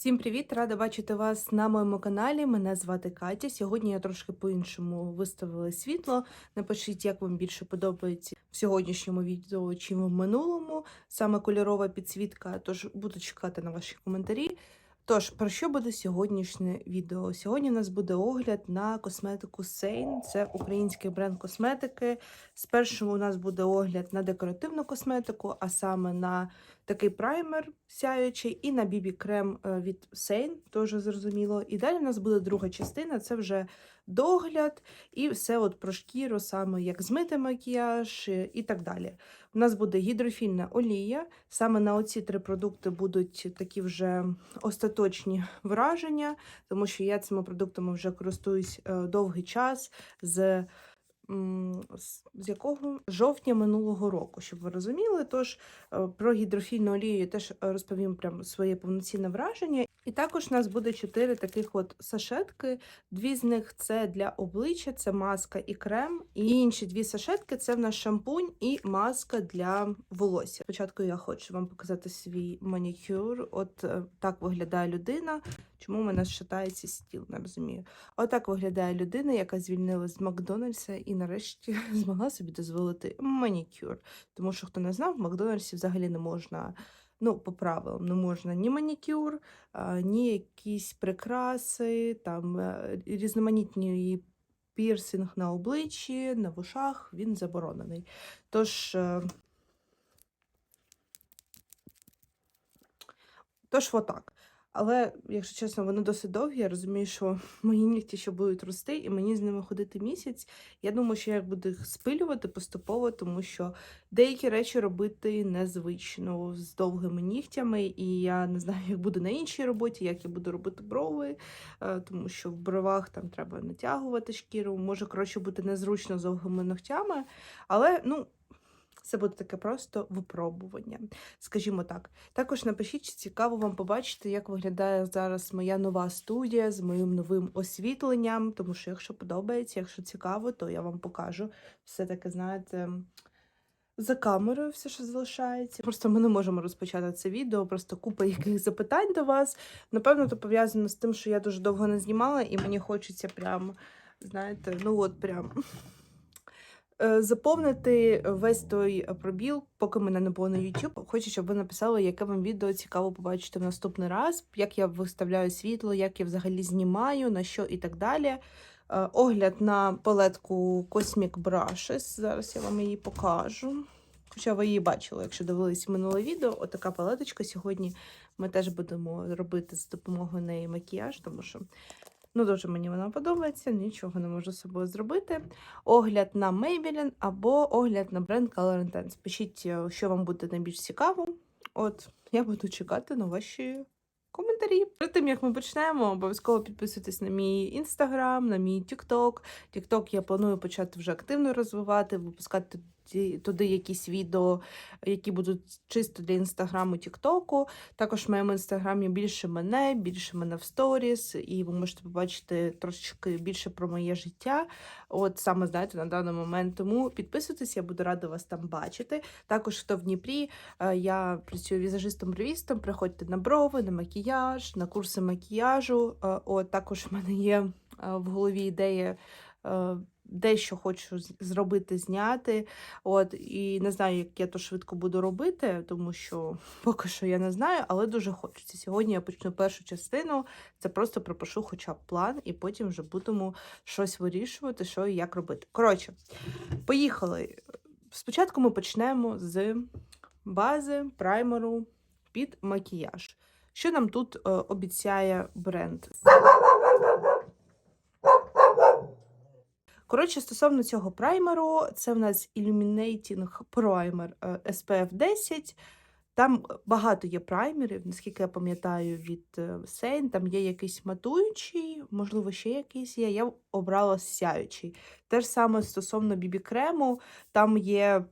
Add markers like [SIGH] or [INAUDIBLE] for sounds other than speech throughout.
Всім привіт! Рада бачити вас на моєму каналі. Мене звати Катя. Сьогодні я трошки по-іншому виставила світло. Напишіть, як вам більше подобається в сьогоднішньому відео, чим в минулому. Саме кольорова підсвітка. Тож буду чекати на ваші коментарі. Тож, про що буде сьогоднішнє відео? Сьогодні у нас буде огляд на косметику Сейн. Це український бренд косметики. Спершу у нас буде огляд на декоративну косметику, а саме на такий праймер сяючий, і на бібі крем е, від Сейн, теж зрозуміло. І далі у нас буде друга частина це вже догляд і все от про шкіру, саме як змити макіяж е, і так далі. У нас буде гідрофільна олія. Саме на оці три продукти будуть такі вже остаточні враження, тому що я цими продуктами вже користуюсь е, довгий час. з з якого жовтня минулого року, щоб ви розуміли. Тож е, про гідрофільну олію я теж розповім прям своє повноцінне враження. І також у нас буде чотири таких от сашетки. Дві з них це для обличчя, це маска і крем. І інші дві сашетки це в нас шампунь і маска для волосся. Спочатку я хочу вам показати свій манікюр. От е, так виглядає людина. Чому в мене шатається стіл, не розумію. Отак виглядає людина, яка звільнилась з Макдональдса і нарешті [LAUGHS] змогла собі дозволити манікюр. Тому що, хто не знав, в Макдональдсі взагалі не можна, ну, по правилам, не можна ні манікюр, ні якісь прикраси, там е, різноманітні пірсинг на обличчі, на вушах, він заборонений. Тож. е, Тож, отак. Але, якщо чесно, вони досить довгі. Я розумію, що [LAUGHS] мої нігті ще будуть рости, і мені з ними ходити місяць. Я думаю, що я буду їх спилювати поступово, тому що деякі речі робити незвично з довгими нігтями, і я не знаю, [LAUGHS] як буде на іншій роботі, як я буду робити брови, е, тому що в бровах там треба натягувати шкіру. Може, коротше, бути незручно з довгими ногтями. Але, ну. Це буде таке просто випробування, скажімо так. Також напишіть, чи цікаво вам побачити, як виглядає зараз моя нова студія з моїм новим освітленням. Тому що, якщо подобається, якщо цікаво, то я вам покажу все таке, знаєте, за камерою все, що залишається. Просто ми не можемо розпочати це відео, просто купа яких запитань до вас. Напевно, то пов'язано з тим, що я дуже довго не знімала, і мені хочеться прям, знаєте, ну от прям. Е, Заповнити весь той пробіл, поки мене не було на YouTube. Хочу, щоб ви написали, яке вам відео цікаво побачити в наступний раз, як я виставляю світло, як я взагалі знімаю, на що і так далі. Е, Огляд на палетку Cosmic Brushes. Зараз я вам її покажу. Хоча ви її бачили, якщо дивились минуле відео, отака палеточка. Сьогодні ми теж будемо робити з допомогою неї макіяж, тому що ну, дуже мені вона подобається, нічого не можу з собою зробити. Огляд на Maybelline або огляд на бренд Color Intense. Пишіть, е, що вам буде найбільш цікаво. От, я буду чекати на ваші коментарі. Перед тим, як ми почнемо, обов'язково підписуйтесь на мій інстаграм, на мій тікток. Тікток я планую почати вже активно розвивати, випускати туди якісь відео, які будуть чисто для інстаграму, тіктоку. Також в моєму інстаграмі більше мене, більше мене в сторіс, і ви можете побачити трошечки більше про моє життя. От саме знаєте, на даний момент. Тому підписуйтесь, я буду рада вас там бачити. Також хто в Дніпрі, е, я працюю візажистом-бровістом. Приходьте на брови, на макіяж, на курси макіяжу. Е, От також в мене є е, в голові ідея. Дещо хочу зробити, зняти. От, і не знаю, як я то швидко буду робити, тому що [LAUGHS] поки що я не знаю, але дуже хочеться. Сьогодні я почну першу частину. Це просто пропишу хоча б план, і потім вже будемо щось вирішувати, що і як робити. Коротше, поїхали. Спочатку ми почнемо з бази праймеру під макіяж. Що нам тут е, обіцяє бренд? Коротше, стосовно цього праймеру, це в нас Illuminating Primer SPF 10. Там багато є праймерів, наскільки я пам'ятаю, від е, Сейн. Там є якийсь матуючий, можливо, ще якийсь є. Я обрала сяючий. Те ж саме стосовно бібі-крему, там є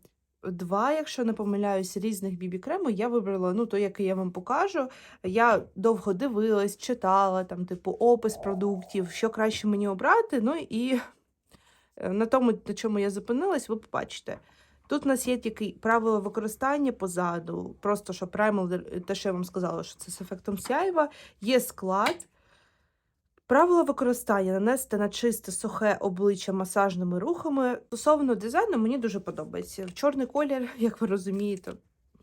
два, якщо не помиляюсь, різних бібі-крему. Я вибрала ну, той, який я вам покажу. Я довго дивилась, читала там, типу, опис продуктів, що краще мені обрати. Ну і на тому, на чому я зупинилась, ви побачите. Тут у нас є тільки правило використання позаду, просто що праймер, те, що я вам сказала, що це з ефектом сяйва, є склад. Правило використання нанести на чисте сухе обличчя масажними рухами. Стосовно дизайну, мені дуже подобається. Чорний колір, [LAUGHS] як ви розумієте,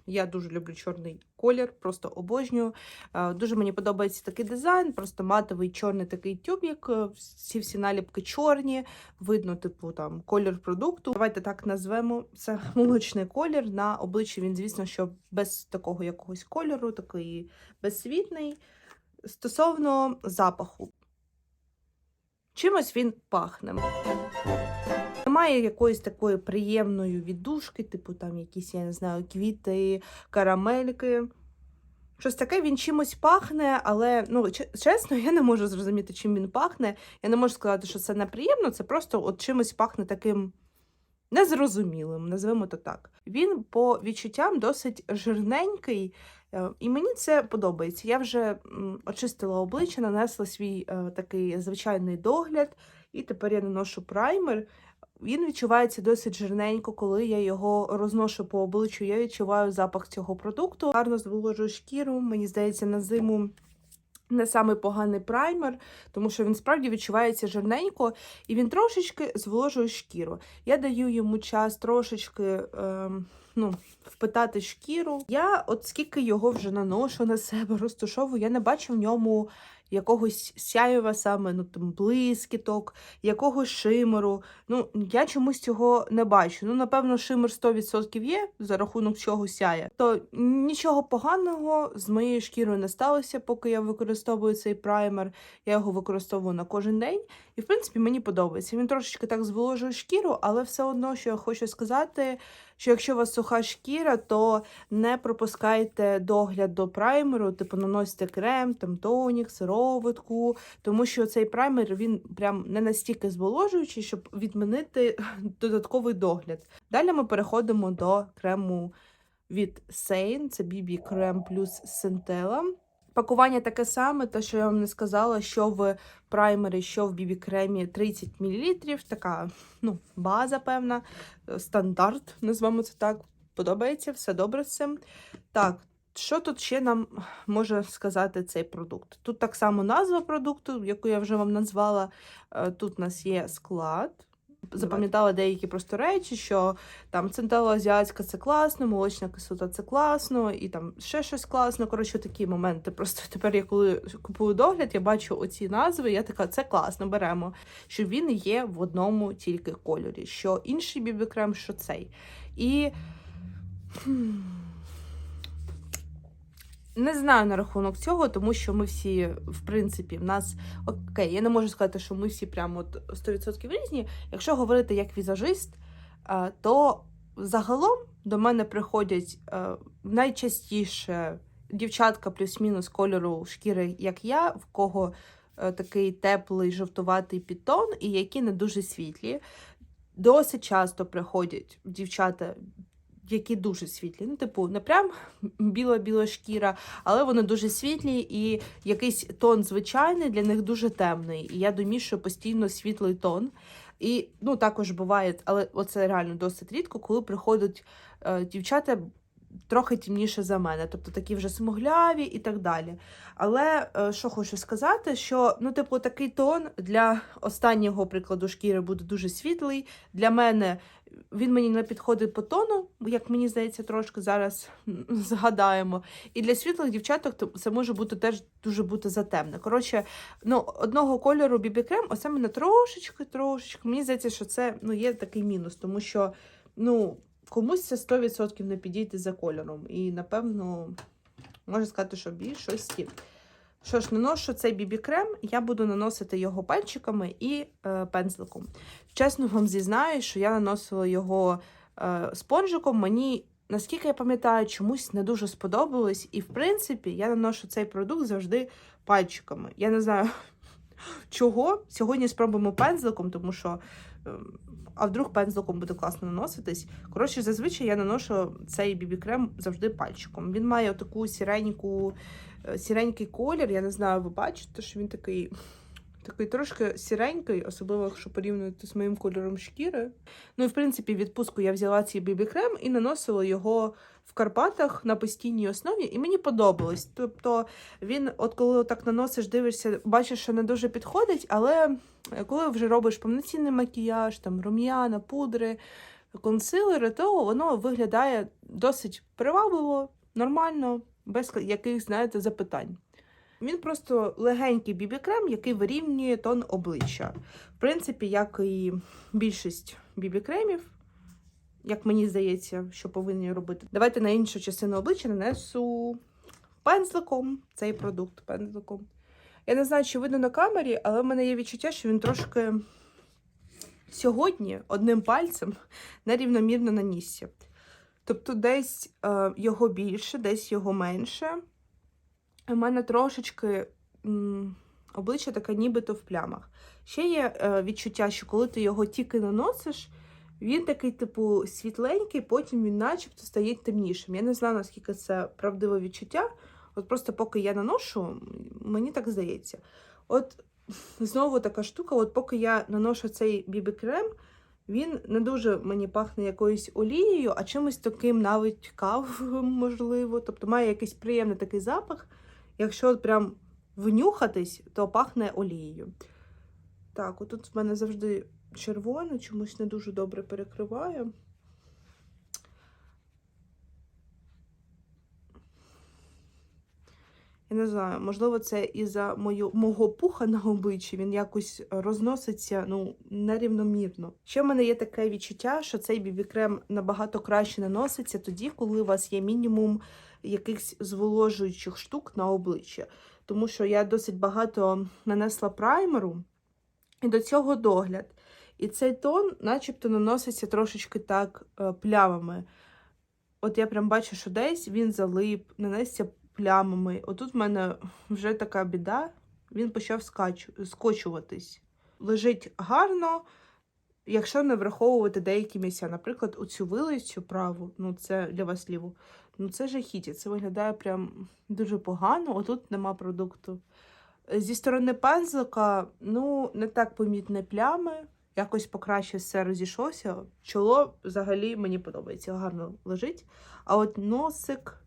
я дуже люблю чорний колір, просто обожнюю. Е, Дуже мені подобається такий дизайн, просто матовий чорний такий тюбік. е, Всі всі наліпки чорні, видно, типу, там колір продукту. Давайте так назвемо. Це молочний колір. На обличчі він, звісно, що без такого якогось кольору, такий безсвітний. Стосовно запаху. Чимось він пахне. Немає якоїсь такої приємної віддушки, типу там якісь, я не знаю, квіти, карамельки. Щось таке він чимось пахне, але ну чесно, я не можу зрозуміти, чим він пахне. Я не можу сказати, що це неприємно, це просто от чимось пахне таким незрозумілим, назвемо то так. Він по відчуттям досить жирненький, е, і мені це подобається. Я вже очистила обличчя, нанесла свій е, такий звичайний догляд, і тепер я наношу праймер. Він відчувається досить жирненько, коли я його розношу по обличчю. Я відчуваю запах цього продукту. Гарно зволожує шкіру. Мені здається, на зиму не самий поганий праймер, тому що він справді відчувається жирненько і він трошечки зволожує шкіру. Я даю йому час трошечки ем, ну, впитати шкіру. Я, от скільки його вже наношу на себе, розташовую, я не бачу в ньому якогось сяєва саме, ну там блискіток, якогось шимеру. Ну, я чомусь цього не бачу. Ну, напевно, шимер 100% є, за рахунок чого сяє. То нічого поганого з моєю шкірою не сталося, поки я використовую цей праймер. Я його використовую на кожен день. І, в принципі, мені подобається. Він трошечки так зволожує шкіру, але все одно, що я хочу сказати, що якщо у вас суха шкіра, то не пропускайте догляд до праймеру, типу наносите крем, там тонік, сироватку, тому що цей праймер він прям не настільки зволожуючий, щоб відмінити [LAUGHS] додатковий догляд. Далі ми переходимо до крему від Sein, це BB крем плюс Centella. Пакування таке саме, те, що я вам не сказала, що в праймері, що в BB кремі 30 мл, така ну, база, певна, е, стандарт, назвемо це так. Подобається, все добре з цим. Так, що тут ще нам може сказати цей продукт? Тут так само назва продукту, яку я вже вам назвала. Е, Тут у нас є склад. Запам'ятала деякі просто речі, що там центалоазіатська це класно, молочна кислота це класно, і там ще щось класно. Коротше, такі моменти. Просто [LAUGHS] тепер я коли купую догляд, я бачу оці назви, я така, це класно, беремо. Що він є в одному тільки кольорі, що інший бібі-крем, що цей. І не знаю на рахунок цього, тому що ми всі, в принципі, в нас окей, я не можу сказати, що ми всі прямо от 100% різні. Якщо говорити як візажист, е, то загалом до мене приходять е, найчастіше дівчатка плюс-мінус кольору шкіри, як я, в кого е, такий теплий жовтуватий підтон, і які не дуже світлі. Досить часто приходять дівчата, які дуже світлі. Ну, типу, не прям біла-біла шкіра, але вони дуже світлі, і якийсь тон звичайний для них дуже темний. І я домішую постійно світлий тон. І ну, також буває, але це реально досить рідко, коли приходять е, дівчата трохи темніше за мене, тобто такі вже смугляві і так далі. Але е, що хочу сказати, що ну, типу, такий тон для останнього прикладу шкіри буде дуже світлий. Для мене він мені не підходить по тону, як мені здається, трошки зараз [LAUGHS] згадаємо. І для світлих дівчаток це може бути теж дуже бути затемне. Коротше, ну, одного кольору бібі-крем, оце мене трошечки, трошечки. Мені здається, що це ну, є такий мінус, тому що ну, комусь це 100% не підійде за кольором. І, напевно, можна сказати, що більшості. Що ж, наношу цей бібі-крем, я буду наносити його пальчиками і е, пензликом. Чесно вам зізнаю, що я наносила його е, спонжиком. Мені, наскільки я пам'ятаю, чомусь не дуже сподобалось. І, в принципі, я наношу цей продукт завжди пальчиками. Я не знаю чого. Сьогодні спробуємо пензликом, тому що. ем, А вдруг пензликом буде класно наноситись. Коротше, зазвичай я наношу цей бібі-крем завжди пальчиком. Він має таку сіреньку, е, сіренький колір. Я не знаю, ви бачите, що він такий Такий трошки сіренький, особливо якщо порівнювати з моїм кольором шкіри. Ну і в принципі, відпустку я взяла цей бібі-крем і наносила його в Карпатах на постійній основі, і мені подобалось. Тобто він, от коли так наносиш, дивишся, бачиш, що не дуже підходить, але коли вже робиш повноцінний макіяж, там рум'яна, пудри, консилери, то воно виглядає досить привабливо, нормально, без якихось, знаєте, запитань. Він просто легенький бібі-крем, який вирівнює тон обличчя. В принципі, як і більшість бібі-кремів, як мені здається, що повинні робити. Давайте на іншу частину обличчя нанесу пензликом цей продукт пензликом. Я не знаю, чи видно на камері, але в мене є відчуття, що він трошки сьогодні одним пальцем нерівномірно нанісся. Тобто, десь е, його більше, десь його менше. У мене трошечки обличчя таке нібито в плямах. Ще є е, відчуття, що коли ти його тільки наносиш, він такий, типу, світленький, потім він начебто стає темнішим. Я не знаю, наскільки це правдиве відчуття. От просто поки я наношу, мені так здається. От знову така штука, от поки я наношу цей бібі-крем, він не дуже мені пахне якоюсь олією, а чимось таким навіть кавовим, можливо. Тобто має якийсь приємний такий запах. Якщо прям внюхатись, то пахне олією. Так, отут в мене завжди червоне, чомусь не дуже добре перекриває. Я не знаю, можливо, це із-за мою, мого пуха на обличчі він якось розноситься ну, нерівномірно. Ще в мене є таке відчуття, що цей бібі-крем набагато краще наноситься тоді, коли у вас є мінімум якихось зволожуючих штук на обличчя. Тому що я досить багато нанесла праймеру і до цього догляд. І цей тон, начебто, наноситься трошечки так е, плямами. От я прям бачу, що десь він залип, нанесся плямами. Отут в мене вже така біда, він почав скачу, скочуватись. Лежить гарно, якщо не враховувати деякі місця. Наприклад, оцю вилицю праву, ну це для вас ліву, ну це жахіття. Це виглядає прям дуже погано. Отут нема продукту. Зі сторони пензлика, ну, не так помітні плями. Якось покраще все розійшлося. Чоло взагалі мені подобається, гарно лежить. А от носик,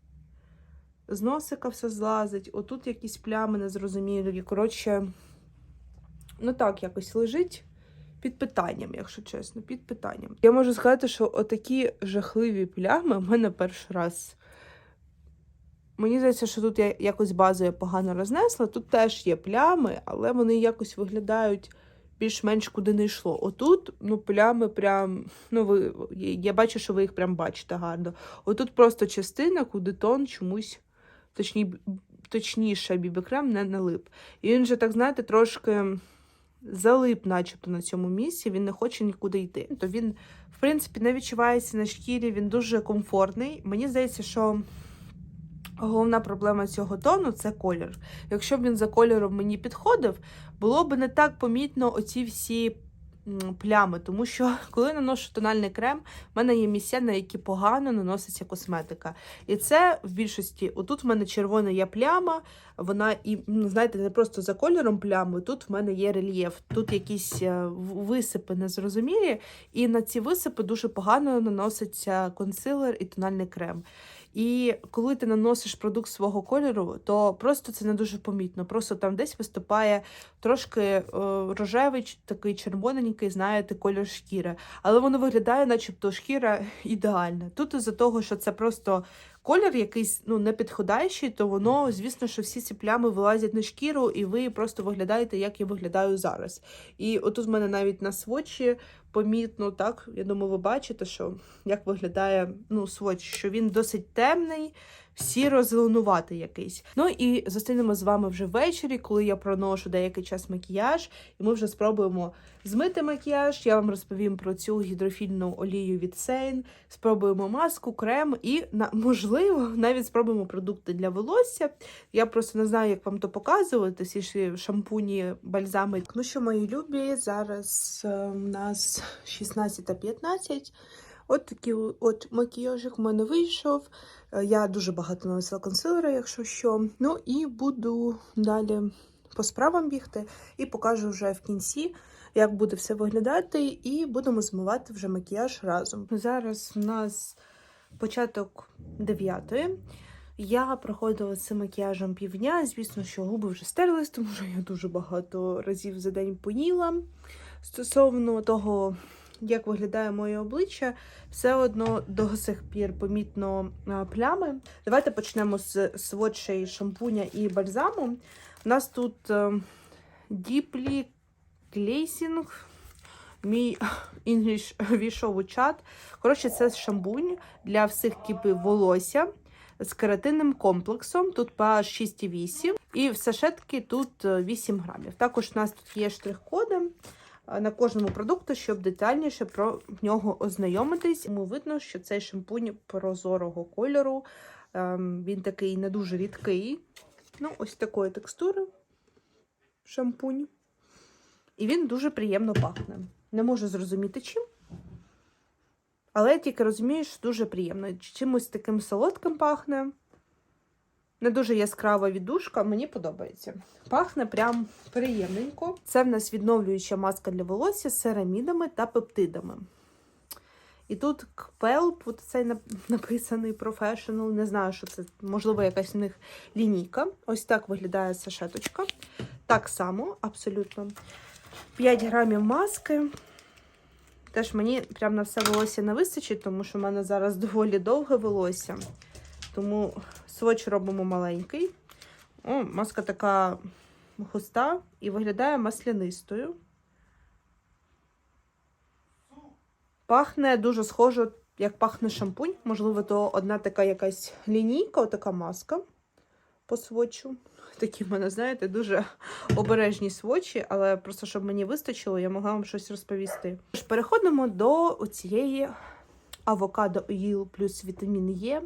з носика все злазить, отут якісь плями незрозумілі. Коротше, ну так, якось лежить під питанням, якщо чесно, під питанням. Я можу сказати, що отакі жахливі плями в мене перший раз. Мені здається, що тут я якось базу я погано рознесла. Тут теж є плями, але вони якось виглядають більш-менш куди не йшло. Отут, ну, плями прям, ну, ви, я бачу, що ви їх прям бачите гарно. Отут просто частина, куди тон чомусь точні, точніше бібі-крем не налип. І він же, так знаєте, трошки залип, начебто, на цьому місці, він не хоче нікуди йти. То він, в принципі, не відчувається на шкірі, він дуже комфортний. Мені здається, що. Головна проблема цього тону це колір. Якщо б він за кольором мені підходив, було б не так помітно оці всі плями. Тому що, [LAUGHS] коли наношу тональний крем, в мене є місця, на які погано наноситься косметика. І це в більшості, отут в мене червона є пляма, вона і, ну, знаєте, не просто за кольором плями, тут в мене є рельєф, тут якісь е, висипи незрозумілі, і на ці висипи дуже погано наноситься консилер і тональний крем. І коли ти наносиш продукт свого кольору, то просто це не дуже помітно. Просто там десь виступає трошки е, рожевий, такий червоненький, знаєте, кольор шкіри. Але воно виглядає, начебто, шкіра [LAUGHS] ідеальна. Тут із-за того, що це просто колір якийсь ну, не підходящий, то воно, звісно, що всі ці плями вилазять на шкіру, і ви просто виглядаєте, як я виглядаю зараз. І отут в мене навіть на свочі помітно, так, я думаю, ви бачите, що як виглядає ну, своч, що він досить темний, сіро-зеленуватий якийсь. Ну і зустрінемо з вами вже ввечері, коли я проношу деякий час макіяж, і ми вже спробуємо змити макіяж. Я вам розповім про цю гідрофільну олію від Сейн. Спробуємо маску, крем і, можливо, навіть спробуємо продукти для волосся. Я просто не знаю, як вам то показувати, всі ж шампуні, бальзами. Ну що, мої любі, зараз е, у нас 16.15. От такий от макіяжик в мене вийшов. Е, Я дуже багато нанесла консилера, якщо що. Ну і буду далі по справам бігти і покажу вже в кінці, як буде все виглядати, і будемо змивати вже макіяж разом. Зараз у нас початок 9. Я проходила цим макіяжем півдня. Звісно, що губи вже стерлись, тому що я дуже багато разів за день поїла. Стосовно того, як виглядає моє обличчя, все одно до сих пір помітно плями. Давайте почнемо з сводшей шампуня і бальзаму. У нас тут е, Deeply Glazing, мій English війшов у чат. Коротше, це шампунь для всіх типів волосся з кератинним комплексом. Тут pH 6,8 і в сашетки тут е, 8 грамів. Також у нас тут є штрих-коди е, на кожному продукту, щоб детальніше про нього ознайомитись. Тому видно, що цей шампунь прозорого кольору. Ем, Він такий не дуже рідкий. Ну, ось такої текстури шампунь. І він дуже приємно пахне. Не можу зрозуміти чим. Але я тільки розумію, що дуже приємно. Чимось таким солодким пахне. Не дуже яскрава віддушка, мені подобається. Пахне прям приємненько. Це в нас відновлююча маска для волосся з ceramidами та пептидами. І тут Кпелп, цей написаний Professional, не знаю, що це, можливо, якась у них лінійка. Ось так виглядає сашеточка. Так само, абсолютно. 5 грамів маски. Теж мені прям на все волосся не вистачить, тому що в мене зараз доволі довге волосся. Тому сводч робимо маленький. О, маска така густа і виглядає маслянистою. Пахне дуже схоже, як пахне шампунь. Можливо, то одна така якась лінійка, така маска по сводчу. Такі в мене, знаєте, дуже обережні свочі, але просто щоб мені вистачило, я могла вам щось розповісти. Тож переходимо до цієї авокадо Oil плюс вітамін Е,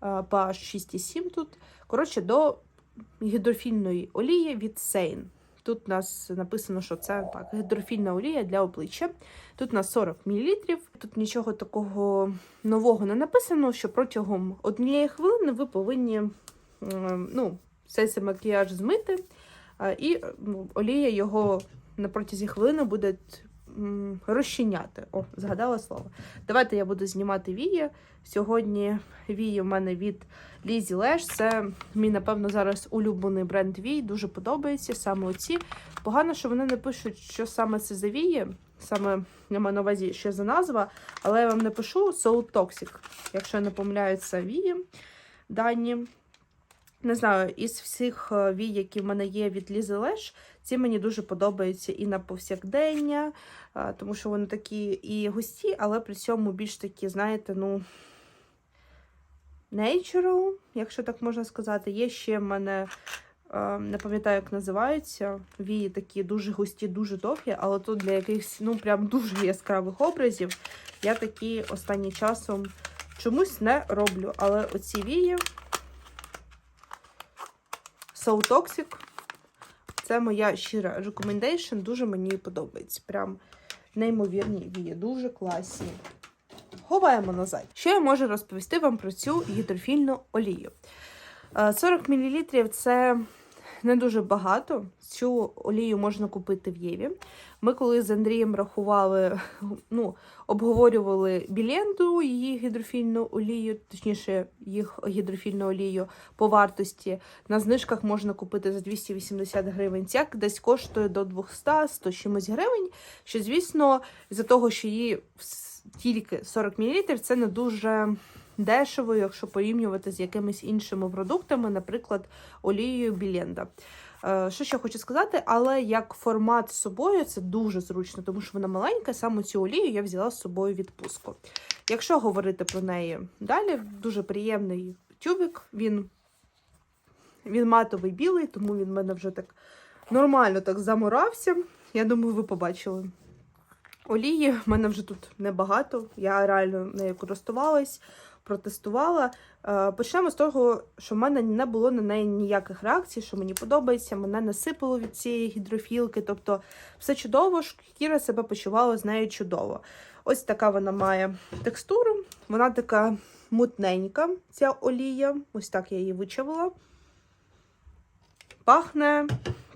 pH 6,7 тут. Коротше, до гідрофільної олії від Sein. Тут у нас написано, що це так, гідрофільна олія для обличчя. Тут у нас 40 мл. Тут нічого такого нового не написано, що протягом однієї хвилини ви повинні ну, цей макіяж змити, і олія його на протязі хвилини буде розчиняти. О, згадала слово. Давайте я буду знімати вії. Сьогодні вії в мене від Lizzy Lash. Це мій, напевно, зараз улюблений бренд вій. Дуже подобається саме оці. Погано, що вони не пишуть, що саме це за вії. Саме я маю на увазі, що за назва, але я вам не пишу Soul Toxic, якщо я не помиляю, це вії дані. Не знаю, із всіх е, вій, які в мене є від Лізи Леш, ці мені дуже подобаються і на повсякдення, тому що вони такі і густі, але при цьому більш такі, знаєте, ну, natural, якщо так можна сказати. Є ще в мене, не пам'ятаю, як називаються, вії такі дуже густі, дуже довгі, але тут для якихось, ну, прям дуже яскравих образів я такі останнім часом чомусь не роблю. Але оці вії. So Toxic. Це моя щира рекомендейшн. Дуже мені подобається. Прям неймовірні вії, дуже класні. Ховаємо назад. Що я можу розповісти вам про цю гідрофільну олію? Е, 40 мл це не дуже багато. Цю олію можна купити в Єві. Ми коли з Андрієм рахували, [LAUGHS] ну, обговорювали біленду, її гідрофільну олію, точніше, їх гідрофільну олію по вартості. На знижках можна купити за 280 гривень. Ця десь коштує до 200-100 чимось гривень. Що, звісно, за того, що її тільки 40 мл, це не дуже дешево, якщо порівнювати з якимись іншими продуктами, наприклад, олією Біленда. Е, Що ще хочу сказати, але як формат з собою це дуже зручно, тому що вона маленька. Саме цю олію я взяла з собою в відпустку. Якщо говорити про неї далі, дуже приємний тюбик. Він, він матовий білий, тому він в мене вже так нормально так заморався. Я думаю, ви побачили. Олії в мене вже тут небагато. Я реально нею користувалась, протестувала. Е, Почнемо з того, що в мене не було на неї ніяких реакцій, що мені подобається, мене не сипало від цієї гідрофілки. Тобто все чудово, шкіра себе почувала з нею чудово. Ось така вона має текстуру. Вона така мутненька, ця олія. Ось так я її вичавила. Пахне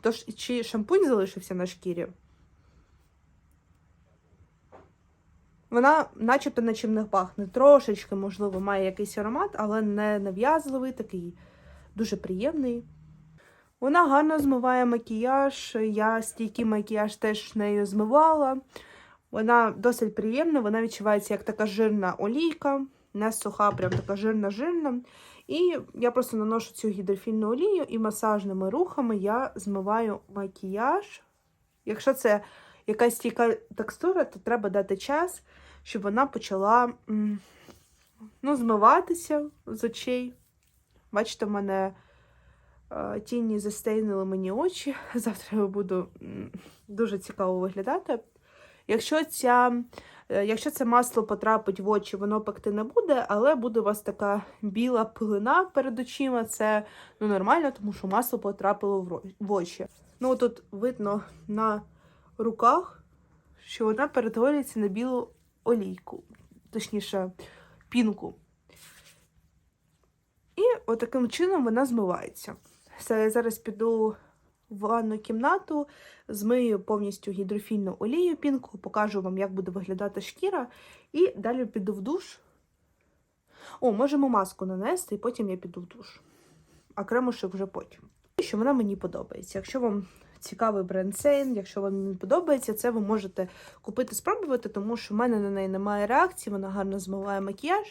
Тож, чи шампунь залишився на шкірі? Вона начебто нічим не пахне. Трошечки, можливо, має якийсь аромат, але не нав'язливий, такий дуже приємний. Вона гарно змиває макіяж. Я стійкий макіяж теж нею змивала. Вона досить приємна, вона відчувається як така жирна олійка, не суха, прям така жирна-жирна. І я просто наношу цю гідрофільну олію і масажними рухами я змиваю макіяж. Якщо це якась стійка текстура, то треба дати час, щоб вона почала ну, змиватися з очей. Бачите, в мене е, тіні застейнили мені очі. [LAUGHS] Завтра я буду дуже цікаво виглядати. Якщо, ця, е, якщо це масло потрапить в очі, воно пекти не буде, але буде у вас така біла пилина перед очима. Це ну, нормально, тому що масло потрапило в очі. Ну, тут видно на руках, що вона перетворюється на білу олійку, точніше, пінку. І отаким чином вона змивається. Все, я зараз піду в ванну кімнату, змию повністю гідрофільну олію пінку, покажу вам, як буде виглядати шкіра, і далі піду в душ. О, можемо маску нанести, і потім я піду в душ. А кремушек вже потім. І Що вона мені подобається. Якщо вам цікавий бренд Сейн, якщо вам він подобається, це ви можете купити, спробувати, тому що в мене на неї немає реакції, вона гарно змиває макіяж.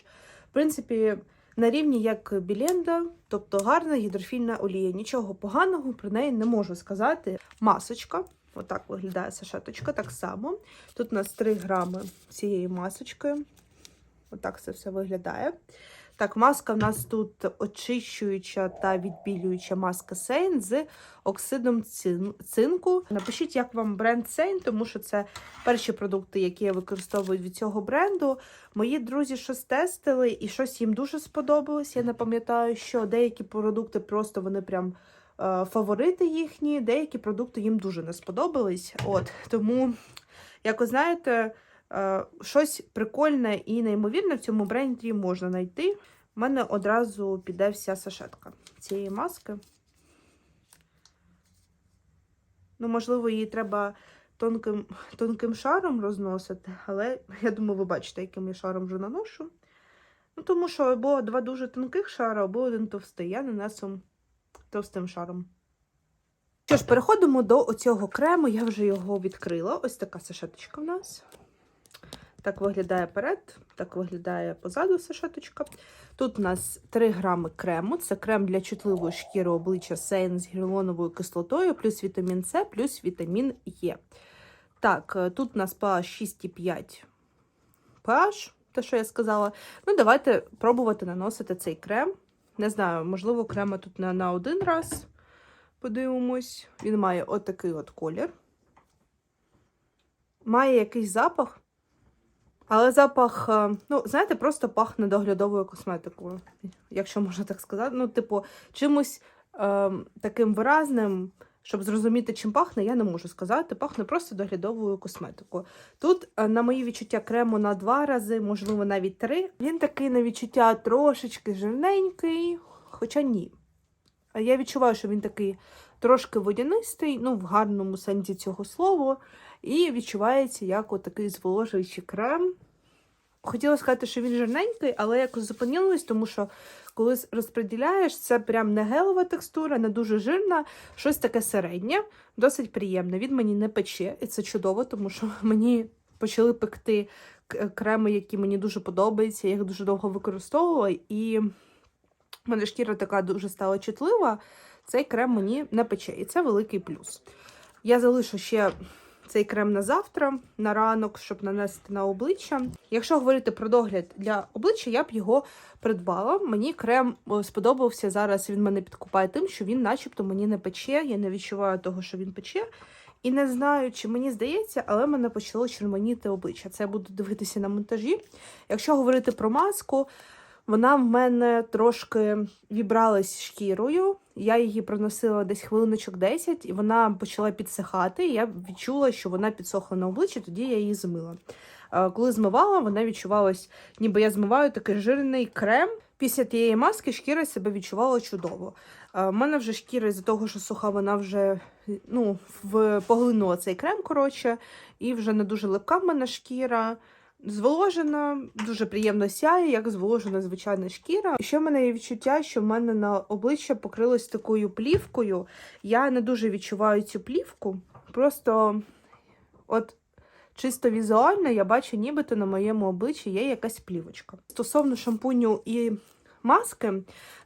В принципі, на рівні як Біленда, тобто гарна гідрофільна олія. Нічого поганого про неї не можу сказати. Масочка. Отак виглядає сашеточка, так само. Тут у нас 3 грами цієї масочки. Отак це все виглядає. Так, маска в нас тут очищуюча та відбілююча маска Сейн з оксидом цин- цинку. Напишіть, як вам бренд Сейн, тому що це перші продукти, які я використовую від цього бренду. Мої друзі щось тестили і щось їм дуже сподобалось. Я не пам'ятаю, що деякі продукти просто вони прям е, фаворити їхні, деякі продукти їм дуже не сподобались. От тому, як ви знаєте, щось прикольне і неймовірне в цьому бренді можна знайти. У мене одразу піде вся сашетка цієї маски. Ну, можливо, її треба тонким, тонким шаром розносити, але я думаю, ви бачите, яким я шаром вже наношу. Ну, тому що або два дуже тонких шара, або один товстий. Я нанесу товстим шаром. Що ж, переходимо до оцього крему. Я вже його відкрила. Ось така сашеточка в нас. Так виглядає перед, так виглядає позаду сашеточка. Тут у нас 3 грами крему. Це крем для чутливої шкіри обличчя Сейн з гіалуроновою кислотою, плюс вітамін С, плюс вітамін Е. Так, е, тут у нас pH 6,5 pH, те, що я сказала. Ну, давайте пробувати наносити цей крем. Не знаю, можливо, крема тут не на один раз. Подивимось. Він має отакий от колір. Має якийсь запах. Але запах, е, ну, знаєте, просто пахне доглядовою косметикою, якщо можна так сказати. Ну, типу, чимось е, таким виразним, щоб зрозуміти, чим пахне, я не можу сказати. Пахне просто доглядовою косметикою. Тут, е, на мої відчуття, крему на два рази, можливо, навіть три. Він такий на відчуття трошечки жирненький, хоча ні. Я відчуваю, що він такий трошки водянистий, ну, в гарному сенсі цього слова. І відчувається як отакий зволожуючий крем. Хотіла сказати, що він жирненький, але якось зупинилась, тому що коли розподіляєш, це прям не гелова текстура, не дуже жирна, щось таке середнє, досить приємне. Він мені не пече, і це чудово, тому що [LAUGHS] мені почали пекти креми, які мені дуже подобаються. Я їх дуже довго використовувала, і в мене шкіра така дуже стала чутлива. Цей крем мені не пече, і це великий плюс. Я залишу ще цей крем на завтра, на ранок, щоб нанести на обличчя. Якщо говорити про догляд для обличчя, я б його придбала. Мені крем сподобався зараз. Він мене підкупає тим, що він, начебто, мені не пече. Я не відчуваю того, що він пече. І не знаю, чи мені здається, але мене почало червоніти обличчя. Це я буду дивитися на монтажі. Якщо говорити про маску, вона в мене трошки вібралась шкірою. Я її проносила десь хвилиночок 10, і вона почала підсихати. і Я відчула, що вона підсохла на обличчі, тоді я її змила. Е, Коли змивала, вона відчувалась, ніби я змиваю такий жирний крем. Після тієї маски шкіра себе відчувала чудово. У мене вже шкіра із-за того, що суха, вона вже ну, в поглинула цей крем, коротше, і вже не дуже липка в мене шкіра. Зволожена, дуже приємно сяє, як зволожена звичайна шкіра. Ще в мене є відчуття, що в мене на обличчя покрилось такою плівкою. Я не дуже відчуваю цю плівку. Просто от чисто візуально я бачу, нібито на моєму обличчі є якась плівочка. Стосовно шампуню і маски,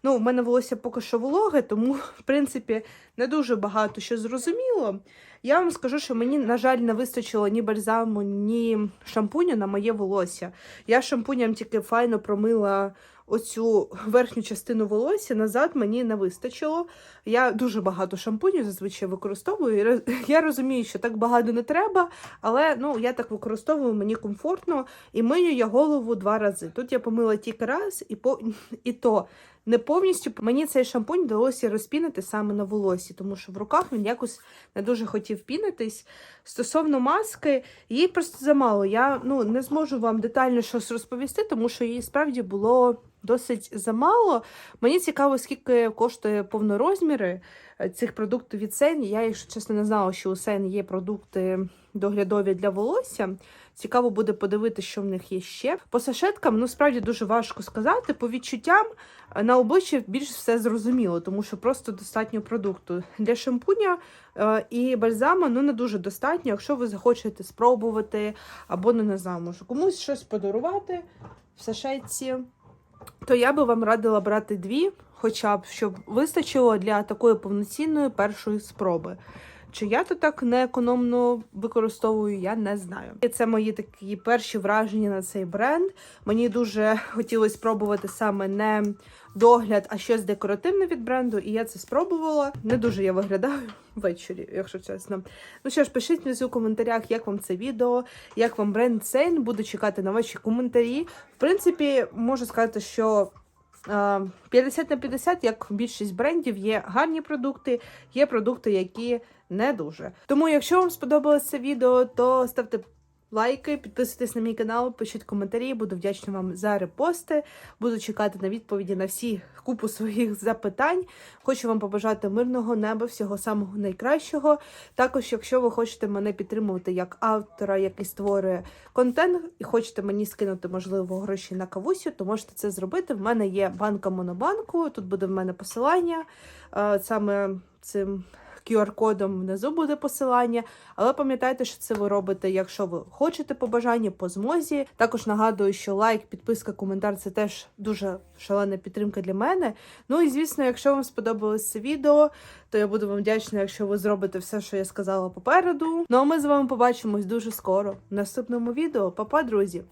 ну, в мене волосся поки що вологе, тому, в принципі, не дуже багато що зрозуміло. Я вам скажу, що мені, на жаль, не вистачило ні бальзаму, ні шампуню на моє волосся. Я шампунем тільки файно промила оцю верхню частину волосся, назад мені не вистачило. Я дуже багато шампунів зазвичай використовую. [LAUGHS] Я розумію, що так багато не треба, але ну, я так використовую, мені комфортно і мию я голову два рази. Тут я помила тільки раз, і, по... [LAUGHS] і то не повністю мені цей шампунь вдалося розпінити саме на волосі, тому що в руках він якось не дуже хотів пінитись. Стосовно маски, її просто замало. Я ну, не зможу вам детально щось розповісти, тому що її справді було досить замало. Мені цікаво, скільки коштує повнорозміри е, цих продуктів від Сен. Я, якщо чесно, не знала, що у Сен є продукти доглядові для волосся. Цікаво буде подивитися, що в них є ще. По сашеткам, ну справді дуже важко сказати. По відчуттям е, на обличчі більш все зрозуміло, тому що просто достатньо продукту. Для шампуня е, і бальзама ну не дуже достатньо, якщо ви захочете спробувати, або не знаю, може комусь щось подарувати в сашетці, то я би вам радила брати дві, хоча б щоб вистачило для такої повноцінної першої спроби. Чи я то так неекономно використовую, я не знаю. І Це мої такі перші враження на цей бренд. Мені дуже хотілося спробувати саме не догляд, а щось декоративне від бренду, і я це спробувала. Не дуже я виглядаю ввечері, якщо чесно. Ну що ж, пишіть внизу в коментарях, як вам це відео, як вам бренд Сейн. Буду чекати на ваші коментарі. В принципі, можу сказати, що. Е, 50 на 50, як більшість брендів, є гарні продукти, є продукти, які не дуже. Тому, якщо вам сподобалося відео, то ставте лайки, підписуйтесь на мій канал, пишіть коментарі. Буду вдячна вам за репости. Буду чекати на відповіді на всі купу своїх запитань. Хочу вам побажати мирного неба, всього самого найкращого. Також, якщо ви хочете мене підтримувати як автора, який створює контент, і хочете мені скинути, можливо, гроші на кавусю, то можете це зробити. В мене є банка Монобанку. Тут буде в мене посилання. Е, Саме цим QR-кодом внизу буде посилання. Але пам'ятайте, що це ви робите, якщо ви хочете по бажанню, по змозі. Також нагадую, що лайк, підписка, коментар це теж дуже шалена підтримка для мене. Ну і звісно, якщо вам сподобалось це відео, то я буду вам вдячна, якщо ви зробите все, що я сказала попереду. Ну а ми з вами побачимось дуже скоро в наступному відео. Па-па, друзі!